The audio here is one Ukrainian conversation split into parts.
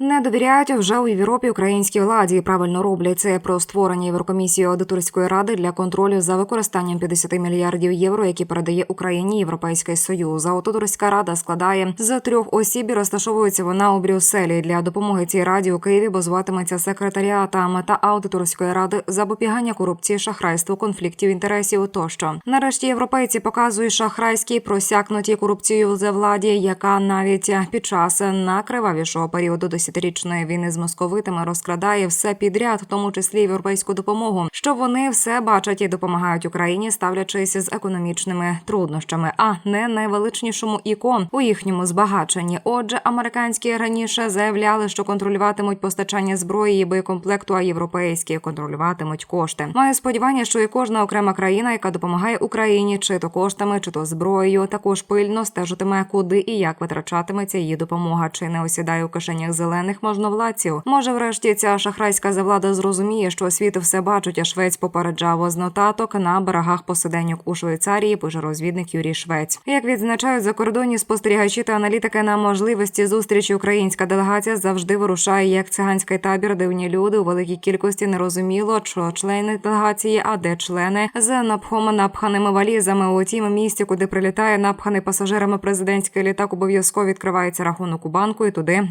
Не довіряють вже у Європі українській владі. і Правильно роблять це про створення Єврокомісії аудиторської ради для контролю за використанням 50 мільярдів євро, які передає Україні Європейський Союз. Аудиторська рада складає з трьох осіб. і Розташовується вона у Брюсселі. Для допомоги цій раді у Києві базуватиметься секретаріата. Мета аудиторської ради запобігання корупції, шахрайству, конфліктів інтересів. Тощо нарешті європейці показують шахрайські просякнуті корупцією за владі, яка навіть під час накривавішого періоду десятирічної війни з московитами розкрадає все підряд, в тому числі європейську допомогу. Що вони все бачать і допомагають Україні, ставлячись з економічними труднощами, а не найвеличнішому ікон у їхньому збагаченні. Отже, американські раніше заявляли, що контролюватимуть постачання зброї і боєкомплекту, а європейські контролюватимуть кошти. Маю сподівання, що і кожна окрема країна, яка допомагає Україні, чи то коштами, чи то зброєю, також пильно стежитиме, куди і як витрачатиметься її допомога, чи не осідає у кишенях зелених можновладців. Може, врешті ця шахрайська завлада зрозуміє, що світ все бачить, а Швець попереджав з нотаток на берегах посиденьок у Швейцарії. Пише розвідник Юрій Швець. Як відзначають закордонні спостерігачі та аналітики на можливості зустрічі, українська делегація завжди вирушає як циганський табір, дивні люди у великій кількості нерозуміло, що члени делегації, а де члени з напхом напханими валізами у тім місці, куди прилітає напханий пасажирами президентський літак, обов'язково відкривається рахунок у банку, і туди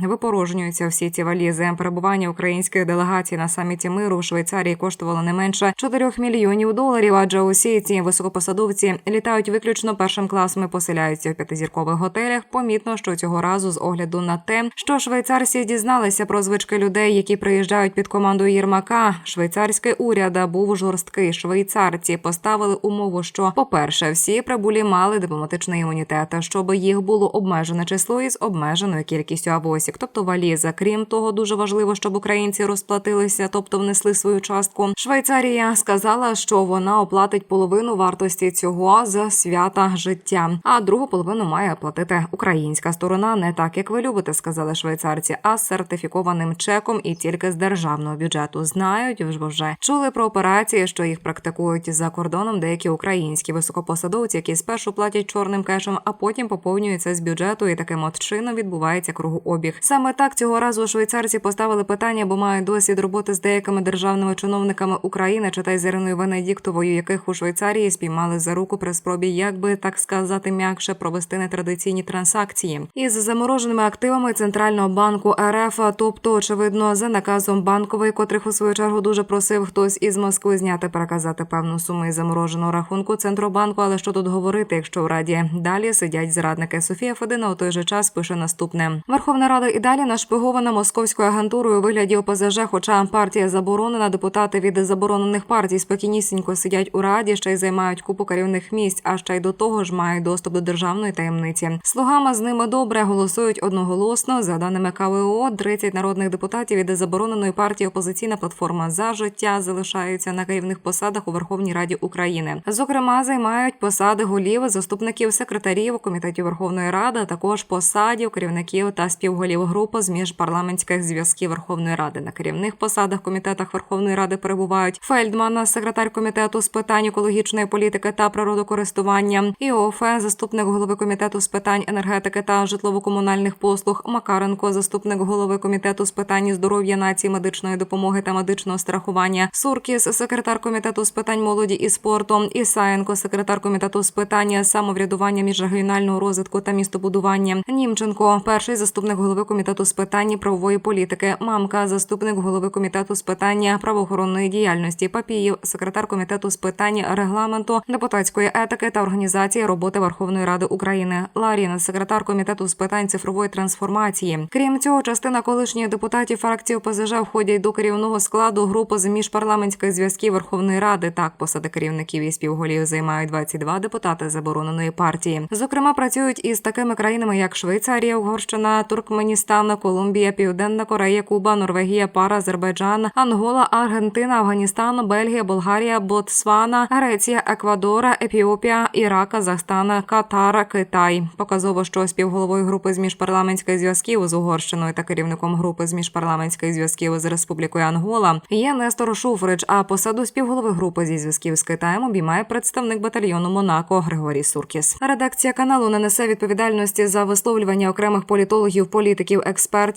випорожнюються всі ці валізи. Перебування українських делегацій на саміті миру в Швейцарії коштувало не менше 4 мільйонів доларів. Адже усі ці високопосадовці літають виключно першим класом і поселяються в п'ятизіркових готелях. Помітно, що цього разу з огляду на те, що швейцарці дізналися про звички людей, які приїжджають під командою Єрмака. Швейцарський уряд був жорсткий. Швейцарці поставили умову, що, по-перше, всі прибулі мали дипломатичний імунітет, щоб їх було обмежене число із обмеженою кількістю авосік, тобто валіза. Крім того, дуже важливо, щоб українці розплатилися, тобто внесли свою частку. Швейцарія сказала, що вона оплатить половину вартості цього з свята життя, а другу половину має оплатити українська сторона, не так як ви любите, сказали швейцарці, а з сертифікованим чеком і тільки з державного бюджету. Знають вже чули про операції, що їх практикують за кордоном деякі українські високопосадовці, які спершу платять чорним кешем, а потім поповнюються з бюджету, і таким от чином відбувається кругообіг. Саме так цього разу швейцарці поставили питання, бо мають досвід роботи з деякими державними чиновниками України, читай з Іриною Венедіктовою, яких у Швейцарії спіймали за руку при спробі, як би так сказати, м'якше провести нетрадиційні транзакції. Із замороженими активами центрального банку РФ, тобто очевидно за наказом банкової, котрих у свою чергу дуже просив хтось із Москви зняти переказати певну суму із замороженого рахунку центробанку. Але що тут говорити, якщо в раді? Далі сидять зрадники. Софія Федина у той же час пише наступне: Верховна Рада і далі нашпигована московською агентурою у вигляді ОПЗЖ, хоча партія заборонена, депутати від заборонених партій спокійнісінько сидять у раді, ще й займають купу керівних місць, а ще й до того ж мають доступ до державної таємниці. Слугами з ними добре голосують одноголосно. За даними КВО, 30 народних депутатів від забороненої партії опозиційна платформа за життя залишаються на керівних посадах у Верховній Раді України. Зокрема, займають посади голів, заступників секретарів комітетів Верховної Ради, а також посадів керівників та співголів групи з міжпарламентських зв'язків Верховної Ради. На керівних посадах комітетах Верховної Ради перебувають Фельдман, секретар комітету з питань екологічної політики та природокористування, Іофе, заступник голови комітету з питань енергетики та житлово-комунальних послуг, Макаренко, заступник голови комітету з питань здоров'я нації, медичної допомоги та медичного страхування, Суркіс, секретар комітету з питань молоді і спорту, Ісаєнко, секретар комітету з питань самоврядування міжрегіонального розвитку та містобудування, Німченко, перший заступник голови комітету з питань правової політики, Мамка, заступник голови комітету з питання правоохоронної діяльності, Папіїв, секретар комітету з питань регламенту, депутатської етики та організації роботи Верховної Ради України, Ларін, секретар комітету з питань цифрової трансформації. Крім цього, частина колишніх депутатів фракції ОПЗЖ входять до керівного складу групи з міжпарламентських зв'язків Верховної Ради. Так, посади керівників і співголів займають 22 депутати забороненої партії. Зокрема, працюють із такими країнами, як Швейцарія, Угорщина, Туркменістан, Колумбія, Південна Корея, Куба, Норвегія, Пара, Азербайджан, Ангола, Аргентина, Афганістан, Бельгія, Болгарія, Ботсвана, Греція, Еквадора, Ефіопія, Ірак, Казахстан, Катар, Китай. Показово, що співголовою групи з міжпарламентських зв'язків з Угорщиною та керівником групи з міжпарламентських зв'язків з Республікою Ангола є Нестор Шуфрич. А посаду співголови групи зі зв'язків з Китаєм обіймає представник батальйону Монако Григорій Суркіс. Редакція каналу не несе відповідальності за висловлювання окремих політологів, політиків, експертів